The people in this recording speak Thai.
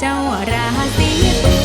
เจ้าราศีตุล